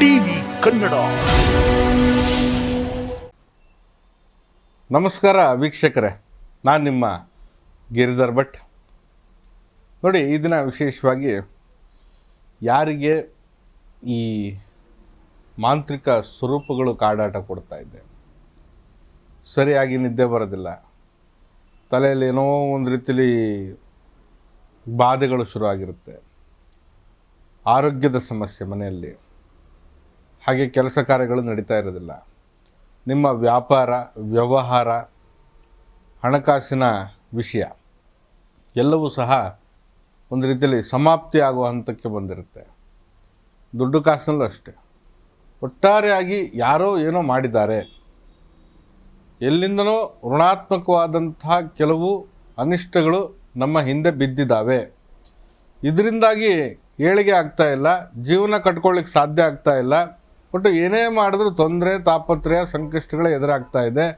TV Kannada. ನಮಸ್ಕಾರ ವೀಕ್ಷಕರೇ, ನಾನು ನಿಮ್ಮ ಗಿರಿಧರ್ ಭಟ್. ನೋಡಿ, ಈ ದಿನ ವಿಶೇಷವಾಗಿ ಯಾರಿಗೆ ಈ ಮಾಂತ್ರಿಕ ಸ್ವರೂಪಗಳು ಕಾಡಾಟ ಕೊಡ್ತಾ ಇದೆ? ಸರಿಯಾಗಿ ನಿದ್ದೆ ಬರೋದಿಲ್ಲ. ತಲೆಯಲ್ಲಿ ಏನೋ ಒಂದು ರೀತಿಲಿ ಬಾಧೆಗಳು ಶುರುವಾಗಿರುತ್ತೆ. ಆರೋಗ್ಯದ ಸಮಸ್ಯೆ ಮನೆಯಲ್ಲಿ. ಹಾಗೆ ಕೆಲಸ ಕಾರ್ಯಗಳು ನಡೀತಾ ಇರೋದಿಲ್ಲ. ನಿಮ್ಮ ವ್ಯಾಪಾರ, ವ್ಯವಹಾರ, ಹಣಕಾಸಿನ ವಿಷಯ ಎಲ್ಲವೂ ಸಹ ಒಂದು ರೀತಿಯಲ್ಲಿ ಸಮಾಪ್ತಿ ಆಗುವ ಹಂತಕ್ಕೆ ಬಂದಿರುತ್ತೆ. ದುಡ್ಡು ಕಾಸಿನಲ್ಲೂ ಅಷ್ಟೆ. ಒಟ್ಟಾರೆಯಾಗಿ ಯಾರೋ ಏನೋ ಮಾಡಿದ್ದಾರೆ. ಎಲ್ಲಿಂದನೋ ಋಣಾತ್ಮಕವಾದಂತಹ ಕೆಲವು ಅನಿಷ್ಟಗಳು ನಮ್ಮ ಹಿಂದೆ ಬಿದ್ದಿದ್ದಾವೆ. ಇದರಿಂದಾಗಿ ಏಳಿಗೆ ಆಗ್ತಾ ಇಲ್ಲ, ಜೀವನ ಕಟ್ಕೊಳ್ಳಿಕ್ಕೆ ಸಾಧ್ಯ ಆಗ್ತಾ ಇಲ್ಲ. ಒಟ್ಟು ಏನೇ ಮಾಡಿದ್ರೂ ತೊಂದರೆ, ತಾಪತ್ರಯ, ಸಂಕಷ್ಟಗಳೇ ಎದುರಾಗ್ತಾ ಇದೆ.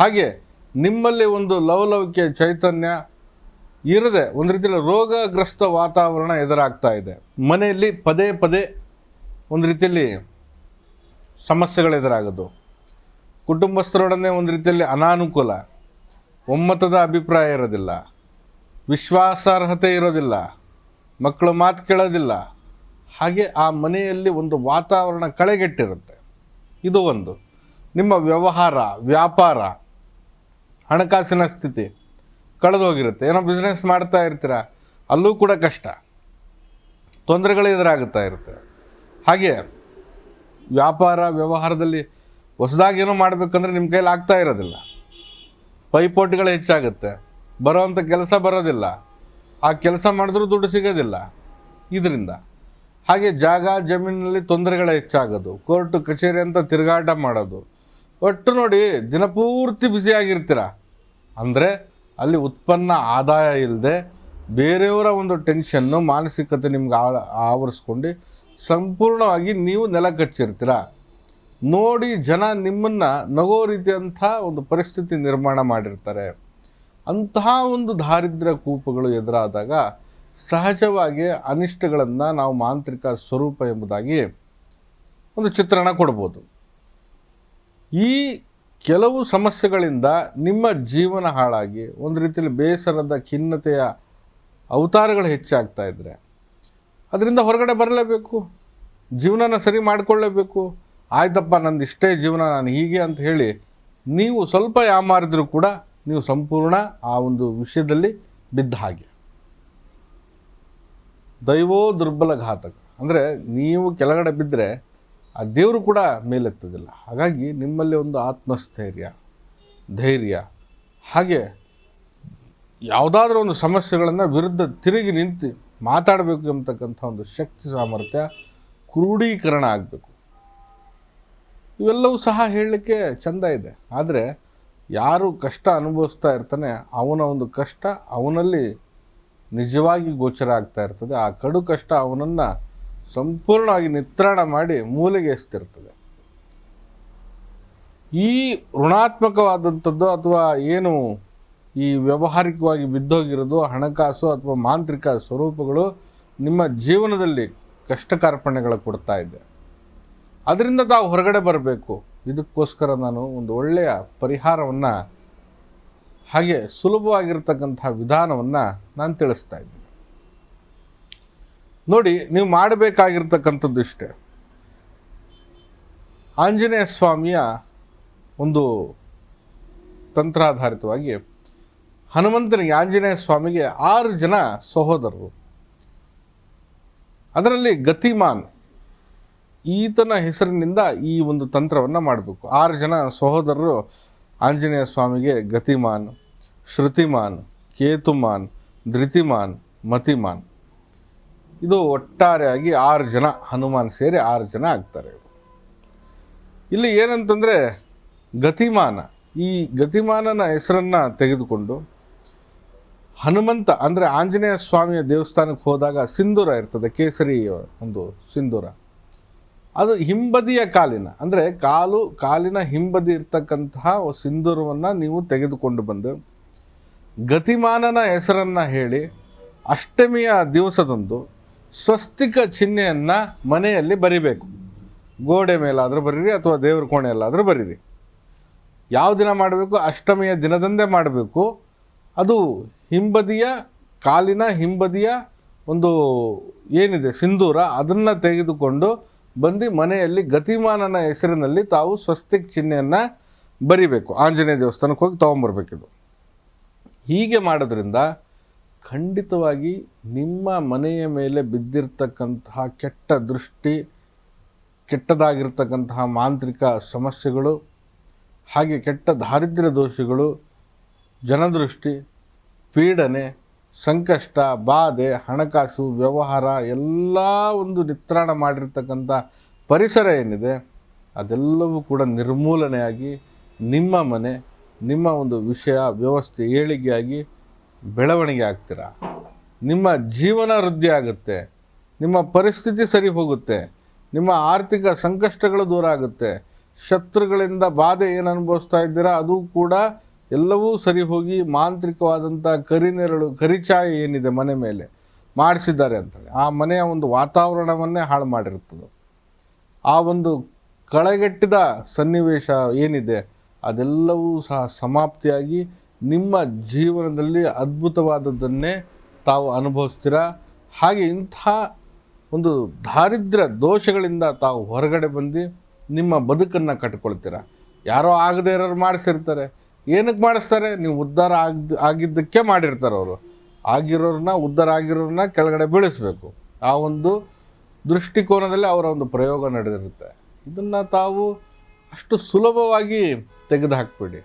ಹಾಗೆ ನಿಮ್ಮಲ್ಲಿ ಒಂದು ಲವಲವಿಕೆ, ಚೈತನ್ಯ ಇರದೆ ಒಂದು ರೀತಿಯಲ್ಲಿ ರೋಗಗ್ರಸ್ತ ವಾತಾವರಣ ಎದುರಾಗ್ತಾ ಇದೆ. ಮನೆಯಲ್ಲಿ ಪದೇ ಪದೇ ಒಂದು ರೀತಿಯಲ್ಲಿ ಸಮಸ್ಯೆಗಳು ಎದುರಾಗೋದು. ಕುಟುಂಬಸ್ಥರೊಡನೆ ಒಂದು ರೀತಿಯಲ್ಲಿ ಅನಾನುಕೂಲ. ಒಮ್ಮತದ ಅಭಿಪ್ರಾಯ ಇರೋದಿಲ್ಲ. ವಿಶ್ವಾಸಾರ್ಹತೆ ಇರೋದಿಲ್ಲ. ಮಕ್ಕಳು ಮಾತು ಕೇಳೋದಿಲ್ಲ. ಹಾಗೆ ಆ ಮನೆಯಲ್ಲಿ ಒಂದು ವಾತಾವರಣ ಕಳೆಗೆಟ್ಟಿರುತ್ತೆ. ಇದು ಒಂದು. ನಿಮ್ಮ ವ್ಯವಹಾರ, ವ್ಯಾಪಾರ, ಹಣಕಾಸಿನ ಸ್ಥಿತಿ ಕಳೆದು ಹೋಗಿರುತ್ತೆ. ಏನೋ ಬಿಸ್ನೆಸ್ ಮಾಡ್ತಾ ಇರ್ತೀರ, ಅಲ್ಲೂ ಕೂಡ ಕಷ್ಟ. ತೊಂದರೆಗಳು ಎದುರಾಗುತ್ತಾ ಇರುತ್ತೆ. ಹಾಗೆ ವ್ಯಾಪಾರ, ವ್ಯವಹಾರದಲ್ಲಿ ಹೊಸದಾಗಿ ಏನೋ ಮಾಡಬೇಕಂದ್ರೆ ನಿಮ್ಮ ಕೈಲಿ ಆಗ್ತಾ ಇರೋದಿಲ್ಲ. ಪೈಪೋಟಿಗಳು ಹೆಚ್ಚಾಗುತ್ತೆ. ಬರೋವಂಥ ಕೆಲಸ ಬರೋದಿಲ್ಲ. ಆ ಕೆಲಸ ಮಾಡಿದ್ರೂ ದುಡ್ಡು ಸಿಗೋದಿಲ್ಲ. ಇದರಿಂದ ಹಾಗೆ ಜಾಗ ಜಮೀನಿನಲ್ಲಿ ತೊಂದರೆಗಳ ಹೆಚ್ಚಾಗೋದು. ಕೋರ್ಟ್, ಕಚೇರಿ ಅಂತ ತಿರುಗಾಟ ಮಾಡೋದು. ಒಟ್ಟು ನೋಡಿ ದಿನಪೂರ್ತಿ ಬ್ಯುಸಿಯಾಗಿರ್ತೀರ ಅಂದರೆ ಅಲ್ಲಿ ಉತ್ಪನ್ನ ಆದಾಯ ಇಲ್ಲದೆ ಬೇರೆಯವರ ಒಂದು ಟೆನ್ಷನ್ನು ಮಾನಸಿಕತೆ ನಿಮ್ಗೆ ಆವರಿಸ್ಕೊಂಡು ಸಂಪೂರ್ಣವಾಗಿ ನೀವು ನೆಲ ಕಚ್ಚಿರ್ತೀರ? ನೋಡಿ ಜನ ನಿಮ್ಮನ್ನು ನಗೋ ರೀತಿಯಂಥ ಒಂದು ಪರಿಸ್ಥಿತಿ ನಿರ್ಮಾಣ ಮಾಡಿರ್ತಾರೆ. ಅಂತಹ ಒಂದು ದಾರಿದ್ರ್ಯ ಕೂಪಗಳು ಎದುರಾದಾಗ ಸಹಜವಾಗಿ ಅನಿಷ್ಟಗಳನ್ನು ನಾವು ಮಾಂತ್ರಿಕ ಸ್ವರೂಪ ಎಂಬುದಾಗಿ ಒಂದು ಚಿತ್ರಣ ಕೊಡ್ಬೋದು. ಈ ಕೆಲವು ಸಮಸ್ಯೆಗಳಿಂದ ನಿಮ್ಮ ಜೀವನ ಹಾಳಾಗಿ, ಒಂದು ರೀತಿಯಲ್ಲಿ ಬೇಸರದ ಖಿನ್ನತೆಯ ಅವತಾರಗಳು ಹೆಚ್ಚಾಗ್ತಾ ಇದ್ದರೆ ಅದರಿಂದ ಹೊರಗಡೆ ಬರಲೇಬೇಕು, ಜೀವನನ ಸರಿ ಮಾಡಿಕೊಳ್ಳೇಬೇಕು. ಆಯ್ತಪ್ಪ, ನಂದು ಇಷ್ಟೇ ಜೀವನ, ನಾನು ಹೀಗೆ ಅಂತ ಹೇಳಿ ನೀವು ಸ್ವಲ್ಪ ಯಾಮಾರಿದ್ರೂ ಕೂಡ ನೀವು ಸಂಪೂರ್ಣ ಆ ಒಂದು ವಿಷಯದಲ್ಲಿ ಬಿದ್ದ ಹಾಗೆ. ದೈವೋ ದುರ್ಬಲ ಘಾತಕ ಅಂದರೆ ನೀವು ಕೆಳಗಡೆ ಬಿದ್ದರೆ ಆ ದೇವರು ಕೂಡ ಮೇಲೆತ್ತದಿಲ್ಲ. ಹಾಗಾಗಿ ನಿಮ್ಮಲ್ಲಿ ಒಂದು ಆತ್ಮಸ್ಥೈರ್ಯ, ಧೈರ್ಯ, ಹಾಗೆ ಯಾವುದಾದ್ರೂ ಒಂದು ಸಮಸ್ಯೆಗಳನ್ನು ವಿರುದ್ಧ ತಿರುಗಿ ನಿಂತು ಮಾತಾಡಬೇಕು ಎಂಬತಕ್ಕಂಥ ಒಂದು ಶಕ್ತಿ, ಸಾಮರ್ಥ್ಯ ಕ್ರೋಢೀಕರಣ ಆಗಬೇಕು. ಇವೆಲ್ಲವೂ ಸಹ ಹೇಳಲಿಕ್ಕೆ ಚಂದ ಇದೆ. ಆದರೆ ಯಾರು ಕಷ್ಟ ಅನುಭವಿಸ್ತಾ ಇರ್ತಾನೆ, ಅವನ ಒಂದು ಕಷ್ಟ ಅವನಲ್ಲಿ ನಿಜವಾಗಿ ಗೋಚರ ಆಗ್ತಾ ಇರ್ತದೆ. ಆ ಕಡು ಕಷ್ಟ ಅವನನ್ನು ಸಂಪೂರ್ಣವಾಗಿ ನಿತ್ರಾಣ ಮಾಡಿ ಮೂಲೆಗೆ ಎಸ್ತಿರ್ತದೆ. ಈ ಋಣಾತ್ಮಕವಾದಂಥದ್ದು ಅಥವಾ ಏನು ಈ ವ್ಯಾವಹಾರಿಕವಾಗಿ ಬಿದ್ದೋಗಿರೋದು, ಹಣಕಾಸು ಅಥವಾ ಮಾಂತ್ರಿಕ ಸ್ವರೂಪಗಳು ನಿಮ್ಮ ಜೀವನದಲ್ಲಿ ಕಷ್ಟ ಕೊಡ್ತಾ ಇದೆ. ಅದರಿಂದ ತಾವು ಹೊರಗಡೆ ಬರಬೇಕು. ಇದಕ್ಕೋಸ್ಕರ ನಾನು ಒಂದು ಒಳ್ಳೆಯ ಪರಿಹಾರವನ್ನು ಹಾಗೆ ಸುಲಭವಾಗಿರ್ತಕ್ಕಂಥ ವಿಧಾನವನ್ನು ನಾನು ತಿಳಿಸ್ತಾ ಇದ್ದೀನಿ. ನೋಡಿ, ನೀವು ಮಾಡಬೇಕಾಗಿರ್ತಕ್ಕಂಥದ್ದು ಇಷ್ಟೇ. ಆಂಜನೇಯ ಸ್ವಾಮಿಯ ಒಂದು ತಂತ್ರಾಧಾರಿತವಾಗಿ ಹನುಮಂತನಿಗೆ ಆಂಜನೇಯ ಸ್ವಾಮಿಗೆ ಆರು ಜನ ಸಹೋದರರು. ಅದರಲ್ಲಿ ಗತಿಮಾನ್ ಈತನ ಹೆಸರಿನಿಂದ ಈ ಒಂದು ತಂತ್ರವನ್ನು ಮಾಡಬೇಕು. ಆರು ಜನ ಸಹೋದರರು ಆಂಜನೇಯ ಸ್ವಾಮಿಗೆ ಗತಿಮಾನ್, ಶ್ರುತಿಮಾನ್, ಕೇತುಮಾನ್, ಧೃತಿಮಾನ್, ಮತಿಮಾನ್. ಇದು ಒಟ್ಟಾರೆಯಾಗಿ ಆರು ಜನ, ಹನುಮಾನ್ ಸೇರಿ ಆರು ಜನ ಆಗ್ತಾರೆ ಇಲ್ಲಿ ಏನಂತಂದರೆ, ಗತಿಮಾನ. ಈ ಗತಿಮಾನನ ಹೆಸರನ್ನು ತೆಗೆದುಕೊಂಡು ಹನುಮಂತ, ಅಂದರೆ ಆಂಜನೇಯ ಸ್ವಾಮಿಯ ದೇವಸ್ಥಾನಕ್ಕೆ ಹೋದಾಗ ಸಿಂಧೂರ ಇರ್ತದೆ, ಕೇಸರಿ ಒಂದು ಸಿಂಧೂರ. ಅದು ಹಿಂಬದಿಯ ಕಾಲಿನ, ಅಂದರೆ ಕಾಲು, ಕಾಲಿನ ಹಿಂಬದಿ ಇರ್ತಕ್ಕಂತಹ ಸಿಂಧೂರವನ್ನು ನೀವು ತೆಗೆದುಕೊಂಡು ಬಂದು ಗತಿಮಾನನ ಹೆಸರನ್ನು ಹೇಳಿ ಅಷ್ಟಮಿಯ ದಿವಸದಂದು ಸ್ವಸ್ತಿಕ ಚಿಹ್ನೆಯನ್ನು ಮನೆಯಲ್ಲಿ ಬರಿಬೇಕು. ಗೋಡೆ ಮೇಲಾದರೂ ಬರೀರಿ ಅಥವಾ ದೇವ್ರ ಕೋಣೆಯಲ್ಲಾದರೂ ಬರೀರಿ. ಯಾವ ದಿನ ಮಾಡಬೇಕು? ಅಷ್ಟಮಿಯ ದಿನದಂದೇ ಮಾಡಬೇಕು. ಅದು ಹಿಂಬದಿಯ, ಕಾಲಿನ ಹಿಂಬದಿಯ ಒಂದು ಏನಿದೆ, ಸಿಂಧೂರ ಅದನ್ನು ತೆಗೆದುಕೊಂಡು ಬಂದು ಮನೆಯಲ್ಲಿ ಗತಿಮಾನನ ಹೆಸರಿನಲ್ಲಿ ತಾವು ಸ್ವಸ್ತಿಕ್ ಚಿಹ್ನೆಯನ್ನು ಬರಿಬೇಕು. ಆಂಜನೇಯ ದೇವಸ್ಥಾನಕ್ಕೆ ಹೋಗಿ ತೊಗೊಂಬರ್ಬೇಕಿದು. ಹೀಗೆ ಮಾಡೋದ್ರಿಂದ ಖಂಡಿತವಾಗಿ ನಿಮ್ಮ ಮನೆಯ ಮೇಲೆ ಬಿದ್ದಿರ್ತಕ್ಕಂತಹ ಕೆಟ್ಟ ದೃಷ್ಟಿ, ಕೆಟ್ಟದಾಗಿರ್ತಕ್ಕಂತಹ ಮಾಂತ್ರಿಕ ಸಮಸ್ಯೆಗಳು, ಹಾಗೆ ಕೆಟ್ಟ ದಾರಿದ್ರ್ಯ ದೋಷಗಳು, ಜನದೃಷ್ಟಿ, ಪೀಡನೆ ಸಂಕಷ್ಟ, ಬಾಧೆ, ಹಣಕಾಸು, ವ್ಯವಹಾರ, ಎಲ್ಲ ಒಂದು ನಿತ್ರಾಣ ಮಾಡಿರ್ತಕ್ಕಂಥ ಪರಿಸರ ಏನಿದೆ, ಅದೆಲ್ಲವೂ ಕೂಡ ನಿರ್ಮೂಲನೆಯಾಗಿ ನಿಮ್ಮ ಮನೆ, ನಿಮ್ಮ ಒಂದು ವಿಷಯ, ವ್ಯವಸ್ಥೆ, ಏಳಿಗೆಯಾಗಿ ಬೆಳವಣಿಗೆ ಆಗ್ತೀರ? ನಿಮ್ಮ ಜೀವನ ವೃದ್ಧಿ ಆಗುತ್ತೆ, ನಿಮ್ಮ ಪರಿಸ್ಥಿತಿ ಸರಿ ಹೋಗುತ್ತೆ, ನಿಮ್ಮ ಆರ್ಥಿಕ ಸಂಕಷ್ಟಗಳು ದೂರ ಆಗುತ್ತೆ, ಶತ್ರುಗಳಿಂದ ಬಾಧೆ ಏನು ಅನುಭವಿಸ್ತಾ ಇದ್ದೀರಾ, ಅದು ಕೂಡ ಎಲ್ಲವೂ ಸರಿ ಹೋಗಿ ಮಾಂತ್ರಿಕವಾದಂಥ ಕರಿನೆರಳು, ಕರಿಚಾಯ ಏನಿದೆ ಮನೆ ಮೇಲೆ ಮಾಡಿಸಿದ್ದಾರೆ ಅಂತೇಳಿ. ಆ ಮನೆಯ ಒಂದು ವಾತಾವರಣವನ್ನೇ ಹಾಳು ಮಾಡಿರ್ತದೆ ಆ ಒಂದು ಕಳೆಗಟ್ಟಿದ ಸನ್ನಿವೇಶ ಏನಿದೆ, ಅದೆಲ್ಲವೂ ಸಹ ಸಮಾಪ್ತಿಯಾಗಿ ನಿಮ್ಮ ಜೀವನದಲ್ಲಿ ಅದ್ಭುತವಾದದ್ದನ್ನೇ ತಾವು ಅನುಭವಿಸ್ತೀರಾ? ಹಾಗೆ ಇಂಥ ಒಂದು ದಾರಿದ್ರ್ಯ ದೋಷಗಳಿಂದ ತಾವು ಹೊರಗಡೆ ಬಂದು ನಿಮ್ಮ ಬದುಕನ್ನು ಕಟ್ಕೊಳ್ತೀರ? ಯಾರೋ ಆಗದೇ ಇರೋರು ಮಾಡಿಸಿರ್ತಾರೆ. ಏನಕ್ಕೆ ಮಾಡಿಸ್ತಾರೆ? ನೀವು ಉದ್ಧಾರ ಆಗ್, ಆಗಿದ್ದಕ್ಕೆ ಮಾಡಿರ್ತಾರೆ ಅವರು. ಆಗಿರೋರನ್ನ ಉದ್ಧಾರ ಆಗಿರೋರನ್ನ ಕೆಳಗಡೆ ಬೀಳಿಸ್ಬೇಕು. ಆ ಒಂದು ದೃಷ್ಟಿಕೋನದಲ್ಲಿ ಅವರ ಒಂದು ಪ್ರಯೋಗ ನಡೆದಿರುತ್ತೆ. ಇದನ್ನು ತಾವು ಅಷ್ಟು ಸುಲಭವಾಗಿ ತೆಗೆದು ಹಾಕ್ಬೇಡಿ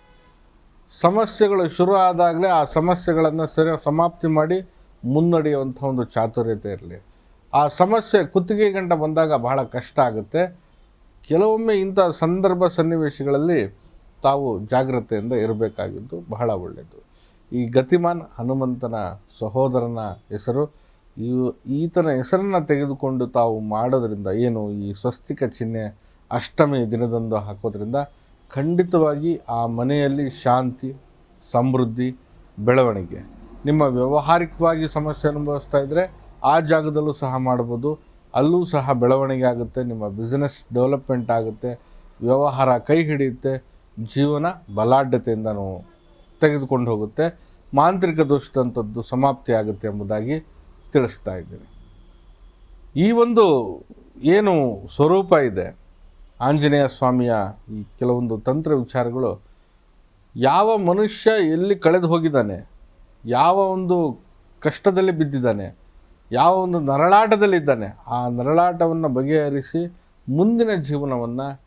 ಸಮಸ್ಯೆಗಳು ಶುರು ಆದಾಗಲೇ ಆ ಸಮಸ್ಯೆಗಳನ್ನು ಸರಿ ಸಮಾಪ್ತಿ ಮಾಡಿ ಮುನ್ನಡೆಯುವಂಥ ಒಂದು ಚಾತುರ್ಯತೆ ಇರಲಿ. ಆ ಸಮಸ್ಯೆ ಕುತ್ತಿಗೆ ಗಂಟ ಬಂದಾಗ ಬಹಳ ಕಷ್ಟ ಆಗುತ್ತೆ. ಕೆಲವೊಮ್ಮೆ ಇಂಥ ಸಂದರ್ಭ ಸನ್ನಿವೇಶಗಳಲ್ಲಿ ತಾವು ಜಾಗ್ರತೆಯಿಂದ ಇರಬೇಕಾಗಿದ್ದು ಬಹಳ ಒಳ್ಳೆಯದು. ಈ ಗತಿಮಾನ್ ಹನುಮಂತನ ಸಹೋದರನ ಹೆಸರು, ಈ, ಈತನ ಹೆಸರನ್ನು ತೆಗೆದುಕೊಂಡು ತಾವು ಮಾಡೋದರಿಂದ ಏನು, ಈ ಸ್ವಸ್ತಿಕ ಚಿಹ್ನೆ ಅಷ್ಟಮಿ ದಿನದಂದು ಹಾಕೋದ್ರಿಂದ ಖಂಡಿತವಾಗಿ ಆ ಮನೆಯಲ್ಲಿ ಶಾಂತಿ, ಸಮೃದ್ಧಿ, ಬೆಳವಣಿಗೆ. ನಿಮ್ಮ ವ್ಯಾವಹಾರಿಕವಾಗಿ ಸಮಸ್ಯೆ ಅನುಭವಿಸ್ತಾ ಇದ್ದರೆ ಆ ಜಾಗದಲ್ಲೂ ಸಹ ಮಾಡ್ಬೋದು. ಅಲ್ಲೂ ಸಹ ಬೆಳವಣಿಗೆ ಆಗುತ್ತೆ, ನಿಮ್ಮ ಬಿಸ್ನೆಸ್ ಡೆವಲಪ್ಮೆಂಟ್ ಆಗುತ್ತೆ, ವ್ಯವಹಾರ ಕೈ ಹಿಡಿಯುತ್ತೆ. ಜೀವನ ಬಲಾಢ್ಯತೆಯಿಂದನೂ ತೆಗೆದುಕೊಂಡು ಹೋಗುತ್ತೆ. ಮಾಂತ್ರಿಕ ದೋಷದಂಥದ್ದು ಸಮಾಪ್ತಿ ಆಗುತ್ತೆ ಎಂಬುದಾಗಿ ತಿಳಿಸ್ತಾ ಇದ್ದೀನಿ. ಈ ಒಂದು ಏನು ಸ್ವರೂಪ ಇದೆ, ಆಂಜನೇಯ ಸ್ವಾಮಿಯ ಈ ಕೆಲವೊಂದು ತಂತ್ರ ವಿಚಾರಗಳು, ಯಾವ ಮನುಷ್ಯ ಎಲ್ಲಿ ಕಳೆದು ಹೋಗಿದ್ದಾನೆ, ಯಾವ ಒಂದು ಕಷ್ಟದಲ್ಲಿ ಬಿದ್ದಿದ್ದಾನೆ, ಯಾವ ಒಂದು ನರಳಾಟದಲ್ಲಿದ್ದಾನೆ, ಆ ನರಳಾಟವನ್ನು ಬಗೆಹರಿಸಿ ಮುಂದಿನ ಜೀವನವನ್ನು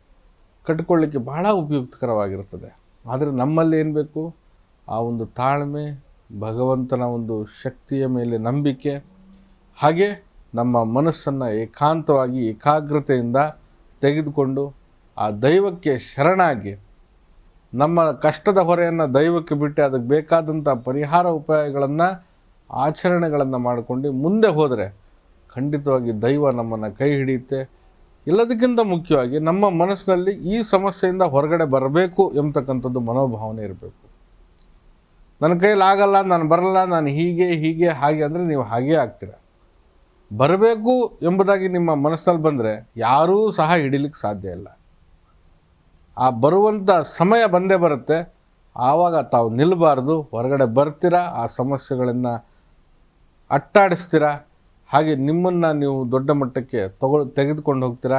ಕಟ್ಕೊಳ್ಳಿಕ್ಕೆ ಬಹಳ ಉಪಯುಕ್ತಕರವಾಗಿರ್ತದೆ ಆದರೆ ನಮ್ಮಲ್ಲಿ ಏನು ಬೇಕು? ಆ ಒಂದು ತಾಳ್ಮೆ, ಭಗವಂತನ ಒಂದು ಶಕ್ತಿಯ ಮೇಲೆ ನಂಬಿಕೆ, ಹಾಗೆ ನಮ್ಮ ಮನಸ್ಸನ್ನು ಏಕಾಂತವಾಗಿ, ಏಕಾಗ್ರತೆಯಿಂದ ತೆಗೆದುಕೊಂಡು ಆ ದೈವಕ್ಕೆ ಶರಣಾಗಿ, ನಮ್ಮ ಕಷ್ಟದ ಹೊರೆಯನ್ನು ದೈವಕ್ಕೆ ಬಿಟ್ಟು ಅದಕ್ಕೆ ಬೇಕಾದಂಥ ಪರಿಹಾರ ಉಪಾಯಗಳನ್ನು, ಆಚರಣೆಗಳನ್ನು ಮಾಡಿಕೊಂಡು ಮುಂದೆ ಹೋದರೆ ಖಂಡಿತವಾಗಿ ದೈವ ನಮ್ಮನ್ನು ಕೈ ಹಿಡಿಯುತ್ತೆ. ಎಲ್ಲದಕ್ಕಿಂತ ಮುಖ್ಯವಾಗಿ ನಮ್ಮ ಮನಸ್ಸಿನಲ್ಲಿ ಈ ಸಮಸ್ಯೆಯಿಂದ ಹೊರಗಡೆ ಬರಬೇಕು ಎಂಬತಕ್ಕಂಥದ್ದು ಮನೋಭಾವನೆ ಇರಬೇಕು. ನನ್ನ ಆಗಲ್ಲ, ನಾನು ಬರಲ್ಲ, ನಾನು ಹೀಗೆ ಹೀಗೆ, ಹಾಗೆ ಅಂದರೆ ನೀವು ಹಾಗೇ ಆಗ್ತೀರ. ಬರಬೇಕು ಎಂಬುದಾಗಿ ನಿಮ್ಮ ಮನಸ್ಸಲ್ಲಿ ಬಂದರೆ ಯಾರೂ ಸಹ ಹಿಡಿಲಿಕ್ಕೆ ಸಾಧ್ಯ ಇಲ್ಲ. ಆ ಬರುವಂಥ ಸಮಯ ಬಂದೇ ಬರುತ್ತೆ. ಆವಾಗ ತಾವು ನಿಲ್ಲಬಾರ್ದು ಹೊರಗಡೆ ಬರ್ತೀರಾ, ಆ ಸಮಸ್ಯೆಗಳನ್ನು ಅಟ್ಟಾಡಿಸ್ತೀರಾ ಹಾಗೆ ನಿಮ್ಮನ್ನು ನೀವು ದೊಡ್ಡ ಮಟ್ಟಕ್ಕೆ ತಗೊ ತೆಗೆದುಕೊಂಡು ಹೋಗ್ತೀರಾ?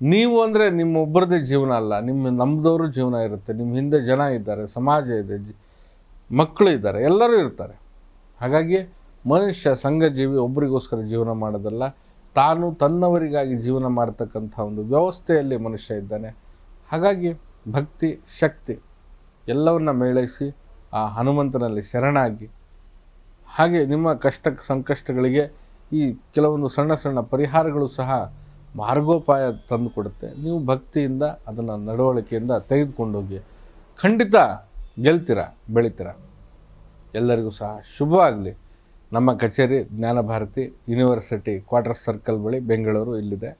ನೀವು ಅಂದರೆ ನಿಮ್ಮೊಬ್ಬರದೇ ಜೀವನ ಅಲ್ಲ. ನಿಮ್ಮ ನಮ್ಮದವರು ಜೀವನ ಇರುತ್ತೆ. ನಿಮ್ಮ ಹಿಂದೆ ಜನ ಇದ್ದಾರೆ, ಸಮಾಜ ಇದೆ ಮಕ್ಕಳು ಇದ್ದಾರೆ, ಎಲ್ಲರೂ ಇರ್ತಾರೆ. ಹಾಗಾಗಿ ಮನುಷ್ಯ ಸಂಘಜೀವಿ ಒಬ್ಬರಿಗೋಸ್ಕರ ಜೀವನ ಮಾಡೋದಲ್ಲ. ತಾನು ತನ್ನವರಿಗಾಗಿ ಜೀವನ ಮಾಡತಕ್ಕಂಥ ಒಂದು ವ್ಯವಸ್ಥೆಯಲ್ಲಿ ಮನುಷ್ಯ ಇದ್ದಾನೆ. ಹಾಗಾಗಿ ಭಕ್ತಿ, ಶಕ್ತಿ ಎಲ್ಲವನ್ನ ಮೇಳೈಸಿ ಆ ಹನುಮಂತನಲ್ಲಿ ಶರಣಾಗಿ ಹಾಗೆ ನಿಮ್ಮ ಕಷ್ಟ, ಸಂಕಷ್ಟಗಳಿಗೆ ಈ ಕೆಲವೊಂದು ಸಣ್ಣ ಸಣ್ಣ ಪರಿಹಾರಗಳು ಸಹ ಮಾರ್ಗೋಪಾಯ ತಂದು ಕೊಡುತ್ತೆ. ನೀವು ಭಕ್ತಿಯಿಂದ ಅದನ್ನು ನಡವಳಿಕೆಯಿಂದ ತೆಗೆದುಕೊಂಡೋಗಿ ಖಂಡಿತ ಗೆಲ್ತೀರ, ಬೆಳಿತೀರ? ಎಲ್ಲರಿಗೂ ಸಹ ಶುಭವಾಗಲಿ ನಮ್ಮ ಕಚೇರಿ ಜ್ಞಾನ ಭಾರತಿ ಯೂನಿವರ್ಸಿಟಿ ಕ್ವಾರ್ಟರ್ ಸರ್ಕಲ್ ಬಳಿ ಬೆಂಗಳೂರು ಇಲ್ಲಿದೆ.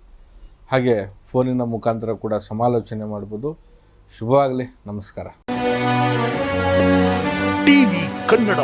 ಹಾಗೆ ಫೋನಿನ ಮುಖಾಂತರ ಕೂಡ ಸಮಾಲೋಚನೆ ಮಾಡ್ಬೋದು. ಶುಭವಾಗಲಿ ನಮಸ್ಕಾರ. ಟಿವಿ ಕನ್ನಡ.